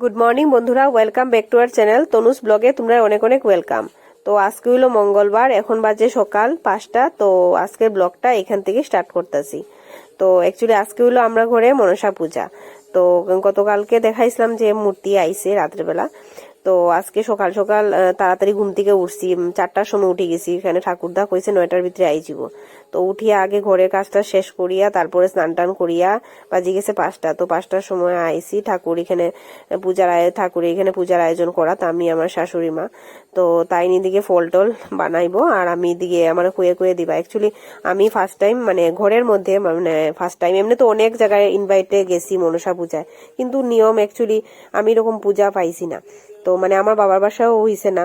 Good morning বন্ধুরা। Welcome back to our channel Tanu's ব্লগে তোমরা অনেক অনেক ওয়েলকাম তো আজকে হইল মঙ্গলবার, এখন বাজে সকাল পাঁচটা। তো আজকের ব্লগটা এখান থেকে স্টার্ট করতেছি। তো অ্যাকচুয়ালি আজকে হইল আমরা ঘরে মনসা পূজা। তো গতকালকে দেখাইছিলাম যে মূর্তি আইসে রাত্রেবেলা। তো আজকে সকাল সকাল তাড়াতাড়ি ঘুম থেকে উঠছি। চারটার সময় উঠে গেছি। এখানে ঠাকুরদা কইছে নয়টার ভিতরে আইজিব তো উঠিয়া আগে ঘরের কাজটা শেষ করিয়া, তারপরে স্নান টান করিয়া বাজি গেছে পাঁচটা। তো পাঁচটার সময় আইসি ঠাকুর এখানে পূজার আয়, ঠাকুর এখানে পূজার আয়োজন করা, তা আমি আমার শাশুড়ি মা। তো তাই দিকে ফল টল বানাইবো। আর আমি দিকে আমার কুয়ে কুয়ে দিবা। অ্যাকচুয়ালি আমি ফার্স্ট টাইম মানে ঘরের মধ্যে মানে ফার্স্ট টাইম এমনি তো অনেক জায়গায় ইনভাইটে গেছি মনসা পূজায়। কিন্তু নিয়ম অ্যাকচুয়ালি আমি এরকম পূজা পাইছি না। তো মানে আমার বাবার বাসাও হইছে না।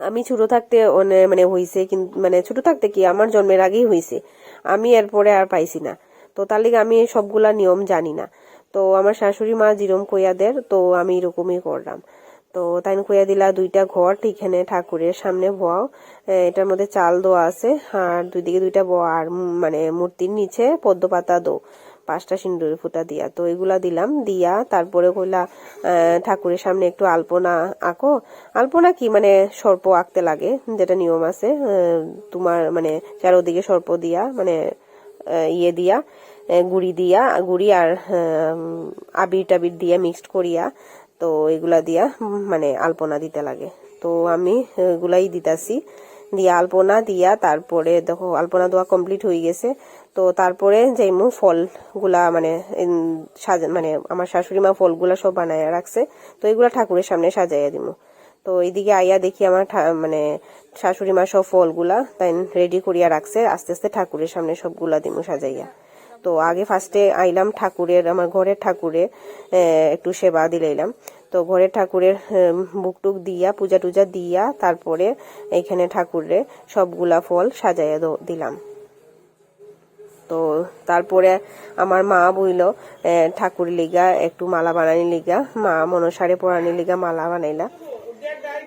আমি ছোট থাকতে মানে হইছে কিন্তু মানে ছোট থাকতে কি আমার জন্মের আগেই হইছে। আমি এরপরে আর পাইছি না। তো তার লিগে আমি সবগুলা নিয়ম জানি না। তো আমার শাশুড়ি মা জিরম কইয়াদের তো আমি এরকমই করলাম। তো তাই কইয়া দিলা, দুইটা ঘর এখানে ঠাকুরের সামনে বয়াও এটার মধ্যে চাল দেওয়া আছে। আর দুই দিকে দুইটা বয়া আর মানে মূর্তির নিচে পদ্ম পাতা দো। পাঁচটা সিন্দুর ফুটা দিয়া। তো এগুলা দিলাম, দিয়া তারপরে কইলা ঠাকুরের সামনে একটু আলপনা আঁকো। আলপনা কি মানে সর্প আঁকতে লাগে, যেটা নিয়ম আছে তোমার মানে চারোদিকে সর্প দিয়া মানে ইয়ে দিয়া গুড়ি দিয়া, গুড়ি আর আবির টাবির দিয়া মিক্সড করিয়া, তো এগুলা দিয়া মানে আলপনা দিতে লাগে। তো আমি এগুলাই দিতাছি। দিয়া আলপনা দিয়া তারপরে দেখো, আলপনা দেওয়া কমপ্লিট হয়ে গেছে। তো তারপরে যাইমু ফলগুলা মানে সাজা মানে আমার শাশুড়ি মা ফলগুলা সব বানায় রাখছে, তো এগুলা ঠাকুরের সামনে সাজাইয়া দিমু। তো এইদিকে আইয়া দেখি আমার মানে শাশুড়ি মা সব ফলগুলা তাই রেডি করিয়া রাখছে, আস্তে আস্তে ঠাকুরের সামনে সবগুলা দিমু সাজাইয়া। তো আগে ফার্স্টে আইলাম ঠাকুরের, আমার ঘরের ঠাকুরে একটু সেবা দিলাইলাম। তো ঘরের ঠাকুরের বুক টুক দিয়া পূজা টুজা দিয়া তারপরে এইখানে ঠাকুরে সবগুলা ফল সাজাইয়া দ- দিলাম। তো তারপরে আমার মা বইল ঠাকুর লিগা একটু মালা বানানি লিগা মা মনসারে পড়ানি লিগা মালা বানাইলা।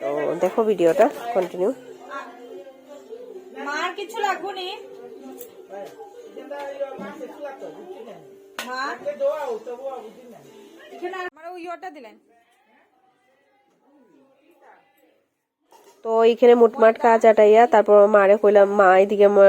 তো দেখো ভিডিওটা কন্টিনিউ মার কিছু লাগবো নি? মা? এখানে আমার ওই ইয়েটা দিলেন। তো এইখানে মুটমাট কাজ আটাইয়া তারপর মারে কইলাম, মা এদিকে ম-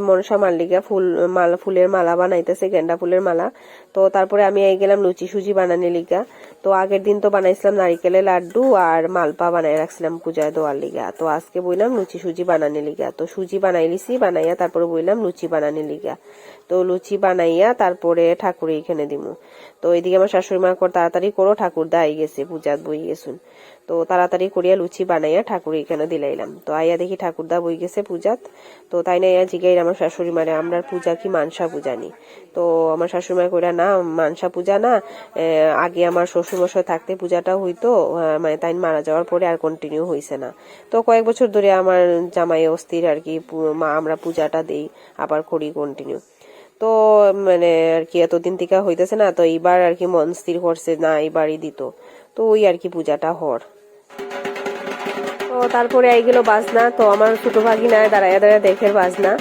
মনসা মাল্লিকা ফুল, মালা, ফুলের মালা বানাইতেছে গেন্ডা ফুলের মালা। তো তারপরে আমি এই গেলাম লুচি সুজি বানানি লিগা। তো আগের দিন তো বানাইছিলাম নারিকেলের লাড্ডু আর মালপা বানাই রাখছিলাম পূজায় দেওয়ার লিগা। তো আজকে বইলাম লুচি সুজি বানানি লিগা। তো সুজি বানাই লিছি বানাইয়া তারপরে বইলাম লুচি বানানি লিগা। তো লুচি বানাইয়া তারপরে ঠাকুর এখানে দিমু। তো এদিকে আমার শাশুড়ি মা কর, তাড়াতাড়ি করো, ঠাকুর দা গেছে পূজাত বই গেছুন। তো তাড়াতাড়ি করিয়া লুচি বানাইয়া ঠাকুর এখানে দিলাইলাম। তো আইয়া দেখি ঠাকুরদা বই গেছে পূজাত। তো তাই না ইয়া জিগাইর আমার শাশুড়ি মারে আমরা পূজা কি মানসা পূজা নি? তো আমার শাশুড়ি মা কইরা, না, মানসা পূজা না। আগে আমার শ্বশুর মশাই থাকতে পূজাটা হইতো মানে তাই মারা যাওয়ার পরে আর কন্টিনিউ হইছে না। তো কয়েক বছর ধরে আমার জামাই অস্থির আর কি মা, আমরা পূজাটা দেই, আবার করি কন্টিনিউ তো মানে আর কি এতদিন থেকে হইতেছে না, তো এইবার আর কি মন স্থির করছে, না, এইবারই দিত। তো ওই আর কি পূজাটা হর তো তারপরে আই গেল বাজনা। তো আমার ছোট ভাগিনা দাঁড়ায় দাঁড়ায় দেখের বাজনা।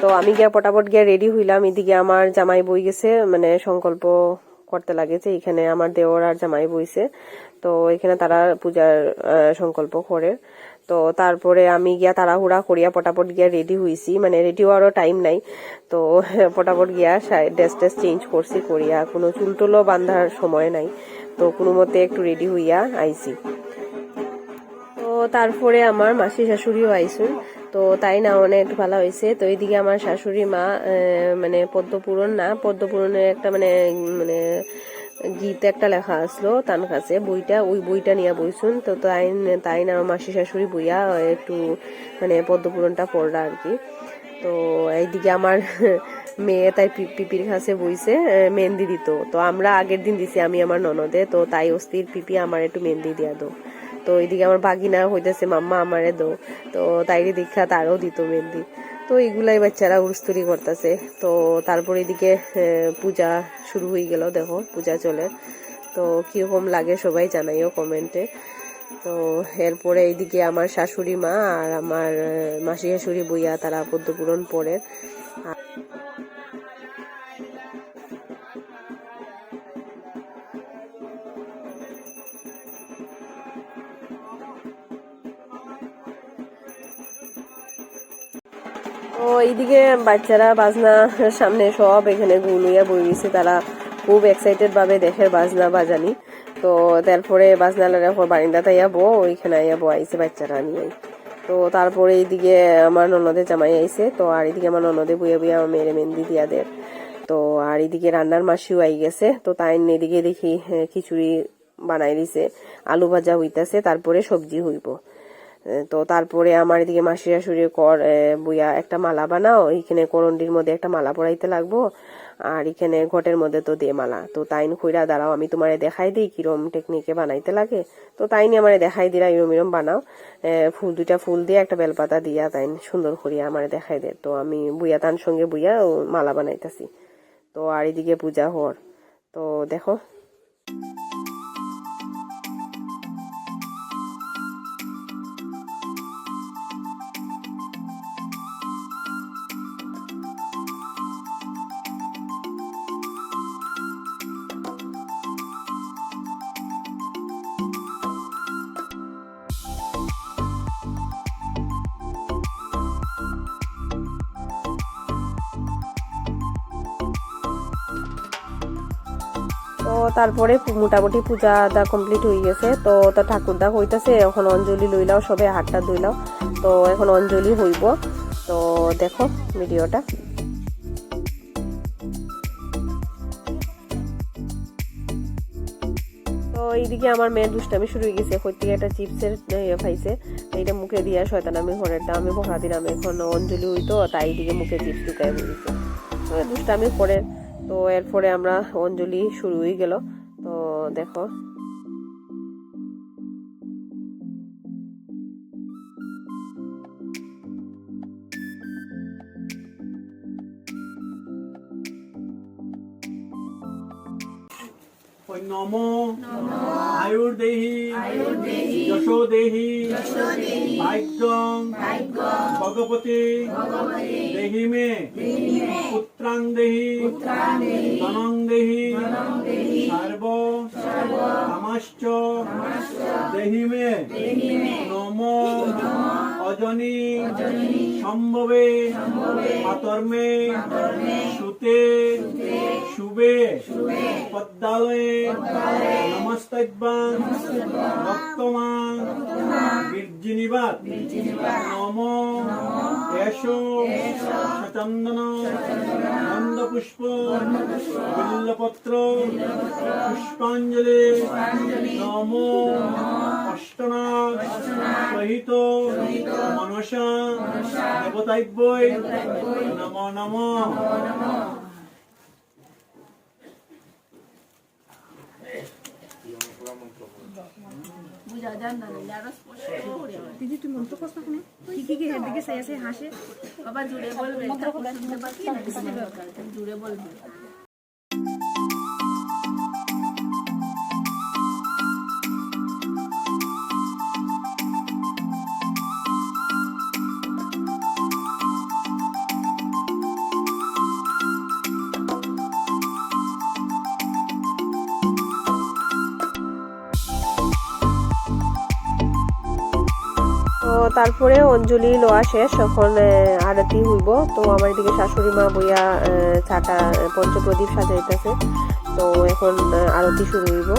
তো আমি গিয়া পটাপট গিয়া রেডি হইলাম। এদিকে আমার জামাই বই গেছে মানে সংকল্প করতে লাগেছে। এখানে আমার দেওর আর জামাই বইছে। তো এখানে তারা পূজার সংকল্প করে। তো তারপরে আমি গিয়া তাড়াহুড়া করিয়া পটাপট গিয়া রেডি হইছি। মানে রেডি হওয়ারও টাইম নাই। তো পটাপট গিয়া ড্রেস ট্রেস চেঞ্জ করছি, করিয়া কোনো চুল টুলও বান্ধার সময় নাই। তো কোনো মতে একটু রেডি হইয়া আইছি। তারপরে আমার মাসি শাশুড়িও আইসুন, তো তাই না অনেক ভালো হয়েছে। তো এইদিকে আমার শাশুড়ি মা মানে পদ্মপুরণ না পদ্মপুরণের একটা মানে মানে গীত একটা লেখা আসলো তার কাছে, বইটা, ওই বইটা নিয়ে বইছুন তো তাই তাই না মাসি শাশুড়ি বইয়া একটু মানে পদ্মপুরণটা পড়লা আর কি। তো এইদিকে আমার মেয়ে তাই পিপির কাছে বইছে মেহেন্দি দিত। তো আমরা আগের দিন দিছি আমি আমার ননদে, তো তাই অস্থির পিপি আমার একটু মেহেন্দি দিয়া দো। তো এইদিকে আমার বাগিনা হইতেছে, মাম্মা আমারে দো। তো তাইরে দীক্ষা তারও দিত মেহেন্দি। তো এইগুলাই বাচ্চারা উড়স্তুরি করতেছে। তো তারপর এদিকে পূজা শুরু হয়ে গেল, দেখো, পূজা চলে। তো কীরকম লাগে সবাই জানাইও কমেন্টে। তো এরপরে এইদিকে আমার শাশুড়ি মা আর আমার মাসি শাশুড়ি বইয়া তারা পদ্মপুরণ পড়ে। এইদিকে বাচ্চারা বাজনা সামনে সব এখানে গুলুইয়া বই গেছে তারা খুব এক্সাইটেড ভাবে দেখে বাজনা বাজানি। তো তারপরে বাজনা লাগার বারিন্দা তাইয়া বো ওইখানে আইয়া বো আইছে বাচ্চারা নিয়ে। তো তারপরে এইদিকে আমার ননদে জামাই আইছে তো আর এইদিকে আমার ননদে বুয়ে বুয়ে আমার মেরে মেহেন্দি দিয়া দের তো আর এদিকে রান্নার মাসিও আই গেছে তো তাই এদিকে দেখি হ্যাঁ, খিচুড়ি বানাই দিছে আলু ভাজা হইতাছে তারপরে সবজি হইব। তো তারপরে আমার এদিকে মাসি শাশুড়ি কর বুয়া একটা মালা বানাও এইখানে করন্ডির মধ্যে একটা মালা পরাইতে লাগবো, আর এখানে ঘটের মধ্যে তো দিয়ে মালা। তো তাইন কইরা, দাঁড়াও, আমি তোমারে দেখাই দিই কিরম টেকনিকে বানাইতে লাগে। তো তাইনি আমারে দেখাই দিলা ইরম ইরম বানাও। ফুল, দুইটা ফুল দিয়ে একটা বেলপাতা দিয়া তাইন সুন্দর করিয়া আমারে দেখাই দে। তো আমি বুইয়া তান সঙ্গে বুইয়া ও মালা বানাইতাছি। তো আর এদিকে পূজা হর তো দেখো। তারপরে মোটামুটি পূজা দা কমপ্লিট হয়ে গেছে। তো তা ঠাকুরদা হইতাছে এখন অঞ্জলি লইলাও সবে হাতটা ধুইলাও তো এখন অঞ্জলি হইব। তো দেখো ভিডিওটা। তো এইদিকে আমার মেয়ের দুষ্টামি শুরু হয়ে গেছে। থেকে একটা চিপসের ইয়ে পাইছে। তো এইটা মুখে দিয়া শয়তান, আমি ঘরেরটা আমি বকা দিলাম। এখন অঞ্জলি হইতো, তাই এইদিকে মুখে চিপস ঢুকাই বলিছে দুষ্টামি করে তো এরপরে আমরা অঞ্জলি শুরু হয়ে গেল। তো দেখো। নম। আয়ুর্দেহি। যশো দেহি ভাগ্যং ভগবতী। দেহি মে। পুত্রাং দেহি ধনং দেহি সর্ব দেহি মে নম অজনি সম্ভবে আতর্মে সুতে শুভে। পদ্মালয়ে নমস্তব্যাং রক্তমাং বীর্জিনিবাত নম। এসো সচন্দন গন্ধপুষ্প। বিল্লপত্র। পুষ্পাঞ্জলি। নম। অষ্টনাগ। সহিত। মনসা। দেবতাব্যই নম নম। দিদি তুই মন্ত্র দিকে হাসে বাবা জুড়ে বলবে জুড়ে বলবে। তারপরে অঞ্জলি, লোয়া শেষ, এখন আরতি হইব। তো আমার এদিকে শাশুড়ি মা বইয়া ছাটা পঞ্চপ্রদীপ সাজাইতেছে। তো এখন আরতি শুরু হইব।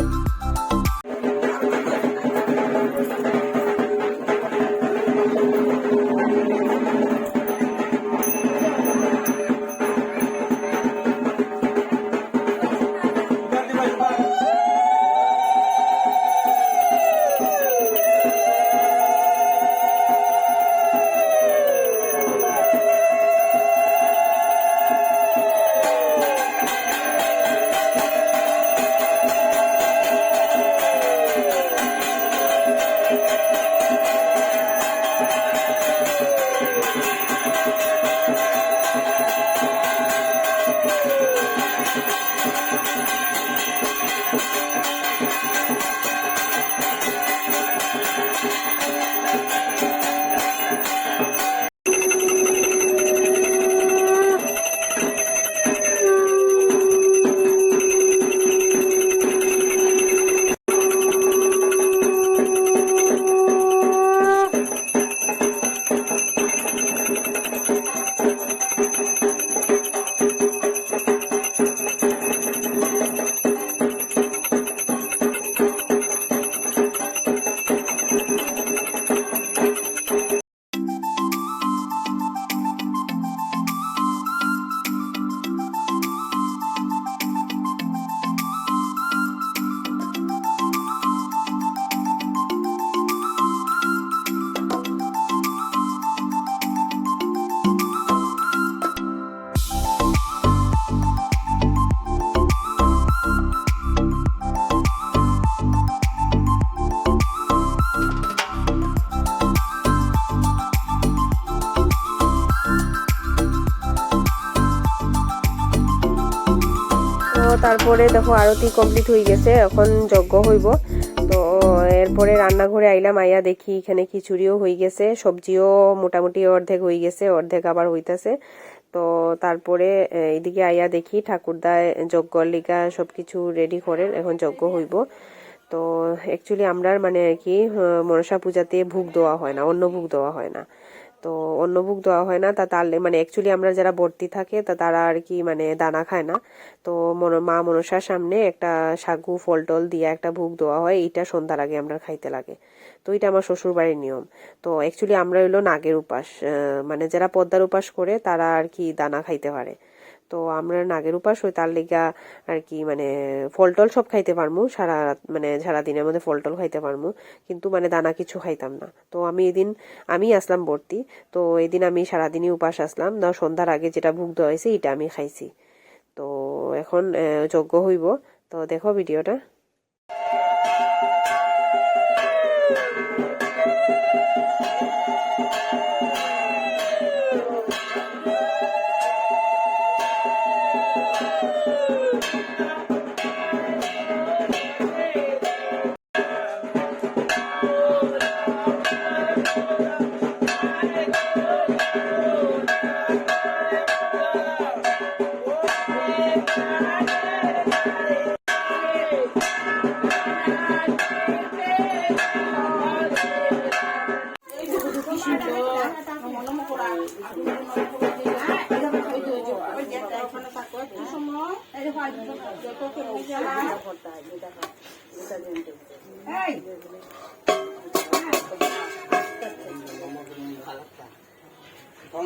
তারপরে দেখো আরতি কমপ্লিট হয়ে গেছে, এখন যজ্ঞ হইব। তো এরপরে রান্নাঘরে আইলাম, আইয়া দেখি এখানে খিচুড়িও হয়ে গেছে, সবজিও মোটামুটি অর্ধেক হয়ে গেছে, অর্ধেক আবার হইতাছে। তো তারপরে এইদিকে আইয়া দেখি ঠাকুরদায় যজ্ঞর লিগা সবকিছু রেডি করে, এখন যজ্ঞ হইব। তো অ্যাকচুয়ালি আমরা মানে আর কি মনসা পূজাতে ভোগ দেওয়া হয় না অন্য ভোগ দেওয়া হয় না। তো অন্য বুক দেওয়া হয় না। তা তাহলে মানে অ্যাকচুয়ালি আমরা যারা ভর্তি থাকে, তা তারা আর কি মানে দানা খায় না। তো মা মনসার সামনে একটা সাগু ফল টল দিয়ে একটা ভোগ দেওয়া হয়। এইটা সন্ধ্যার আগে আমরা খাইতে লাগে। তো এটা আমার শ্বশুর বাড়ির নিয়ম। তো অ্যাকচুয়ালি আমরা হইল নাগের উপাস। মানে যারা পদ্মার উপাস করে তারা আর কি দানা খাইতে পারে। তো আমরা নাগের উপাস হই তার লিগা আর কি মানে ফল টল সব খাইতে পারমু, সারা মানে সারা দিনের মধ্যে ফল টল খাইতে পারমু, কিন্তু মানে দানা কিছু খাইতাম না। তো আমি এদিন, আমি আসলাম ভর্তি, তো এদিন আমি সারাদিনই উপাস আসলাম, না সন্ধ্যার আগে যেটা ভুগ দেওয়া হয়েছে, এটা আমি খাইছি। তো এখন যোগ্য যজ্ঞ হইব, তো দেখো ভিডিওটা। ওং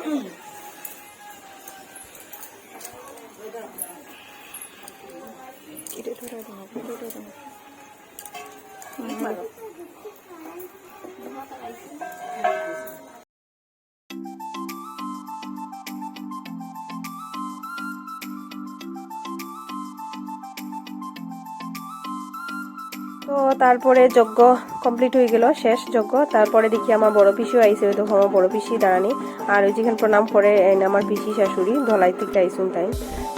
হুং সা দেবী দেবী নবরত্ন নাচিন্ন রূপামিষ্টমৈশ্বর স্বাহা তারপরে যজ্ঞ কমপ্লিট হয়ে গেল, শেষ যজ্ঞ। তারপরে দেখি আমার বড় পিসিও আইসে ওই দেখো আমার বড় পিসি দাঁড়ানি। আর ওই যেখানে প্রণাম করে আমার পিসি শাশুড়ি, ধলাই থেকে আইসুন তাই।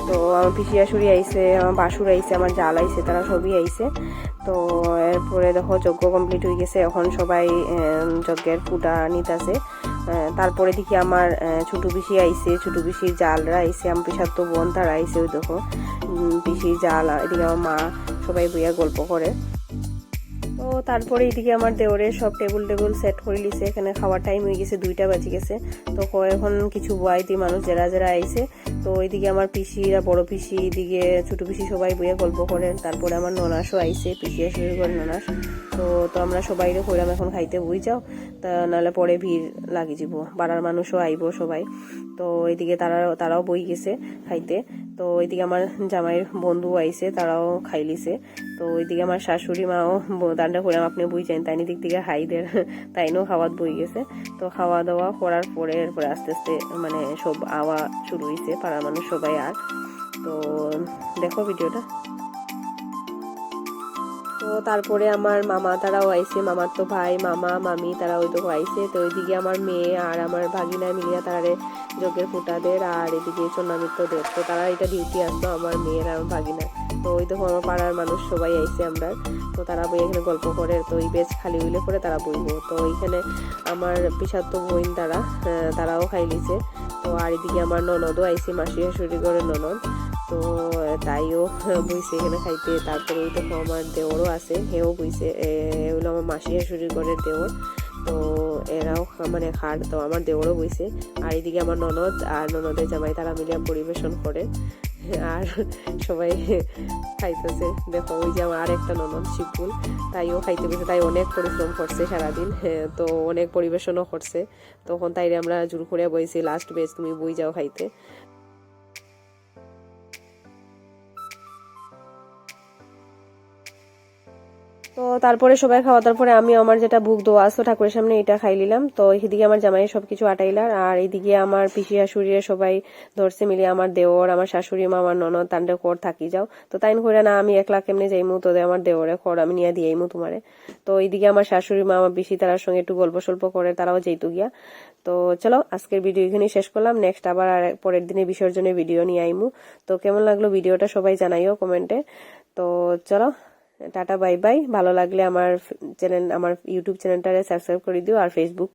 তো আমার পিসি শাশুড়ি আইসে আমার বাসুর আইসে আমার জাল আইসে তারা সবই আইসে তো এরপরে দেখো যজ্ঞ কমপ্লিট হয়ে গেছে, এখন সবাই যজ্ঞের ফুটা নিতেছে। তারপরে দেখি আমার ছোট পিসি আইসে ছোটো পিসির জালরা আইসে আমার পিসার তো বোন তারা আইসে ওই দেখো। পিসির জাল, এদিকে আমার মা সবাই বইয়া গল্প করে। তো তারপরে এদিকে আমার দেওরে সব টেবিল টেবিল সেট করে লিছে এখানে খাওয়ার টাইম হয়ে গেছে দুইটা বাজে গেছে। তো এখন কিছু বয়াইতি মানুষ যারা যারা আইছে, তো ওইদিকে আমার পিসিরা, বড় পিসি, এদিকে ছোট পিসি সবাই বইয়া গল্প করেন তারপরে আমার ননাসও আইছে, পিসি আসে করে ননাস, তো তো আমরা সবাই কইলাম, এখন খাইতে বই যাও, তা নাহলে পরে ভিড় লাগি যাব পাড়ার মানুষও আইব সবাই। তো এইদিকে তারা তারাও বই গেছে খাইতে। তো ওইদিকে আমার জামাইয়ের বন্ধু আইছে, তারাও খাইলিছে তো ওইদিকে আমার শাশুড়ি মাও দান্ডা করে আপনি বুঝছেন তাই দিক থেকে হাইদের, তাইনও খাওয়াত বই গেছে। তো খাওয়া দাওয়া করার পরে এরপরে আস্তে আস্তে মানে সব আওয়া শুরু হয়েছে পাড়ার মানুষ সবাই আর। তো দেখো ভিডিওটা। তো তারপরে আমার মামা তারাও আইছে, মামার তো ভাই, মামা, মামি তারা ওই তো আইছে। তো ওইদিকে আমার মেয়ে আর আমার ভাগিনা মিলিয়া তারারে যজ্ঞের ফুটাদের আর এদিকে চন্নামিত্রদের তো তারা এটা ডিউটি আসতো আমার মেয়ের আর ভাগিনা তো ওই দেখো আমার পাড়ার মানুষ সবাই আইছে আমরা। তো তারা বই এখানে গল্প করে, তো এই বেশ খালি হইলে পরে তারা বইব। তো এইখানে আমার পিসাত্ত বইন তারা তারাও খাইলিছে তো আর এদিকে আমার ননদও আইছে মাসি শাশুড়ি করে ননদ। তো তাইও বইছে এখানে খাইতে। তারপরে ওই দেখো আমার দেওরও আছে হেও বইছে, এ, হলো আমার মাসি শাশুড়ির ঘরের দেওর। তো এরাও মানে খাট তো আমার দেওরও বইছে। আর এদিকে আমার ননদ আর ননদের জামাই, তারা মিলিয়ে পরিবেশন করে। আর সবাই খাইতেছে। দেখো, ওই যে আমার আর একটা ননদ শিবপুল তাইও খাইতে গেছে তাই অনেক পরিশ্রম করছে সারাদিন তো অনেক পরিবেশনও করছে। তখন তাইরে আমরা জোর করে বইছি লাস্ট বেজ তুমি বই যাও খাইতে। তো তারপরে সবাই খাওয়া দাওয়ার পরে আমি আমার যেটা বুক দোয়া আছে, ঠাকুরের সামনে এটা খাই নিলাম। তো এইদিকে আমার জামাই সবকিছু আটাইলার, আর এইদিকে আমার পিসি শাশুড়ি সবাই ধরছে মিলিয়ে আমার দেওর, আমার শাশুড়ি মা, আমার ননদ তান্ডে কর, থাকি, যাও। তো তাইন করে না, আমি একলা কেমনে যাইমু? তো আমার দেওরে কর, আমি নিয়ে দিয়েইমু তোমারে। তো এইদিকে আমার শাশুড়ি মা, আমার পিসি, তারার সঙ্গে একটু গল্প সল্প করে, তারাও যেইতু গিয়া। তো চলো, আজকের ভিডিও এখানেই শেষ করলাম। নেক্সট আবার আর পরের দিনে বিসর্জনের ভিডিও নিয়ে আইমু। তো কেমন লাগল ভিডিওটা সবাই জানাইও কমেন্টে। তো চলো টাটা, বাই বাই। ভালো লাগলে আমার চ্যানেল আমার ইউটিউব চ্যানেলটারে সাবস্ক্রাইব করে দিও আর ফেসবুক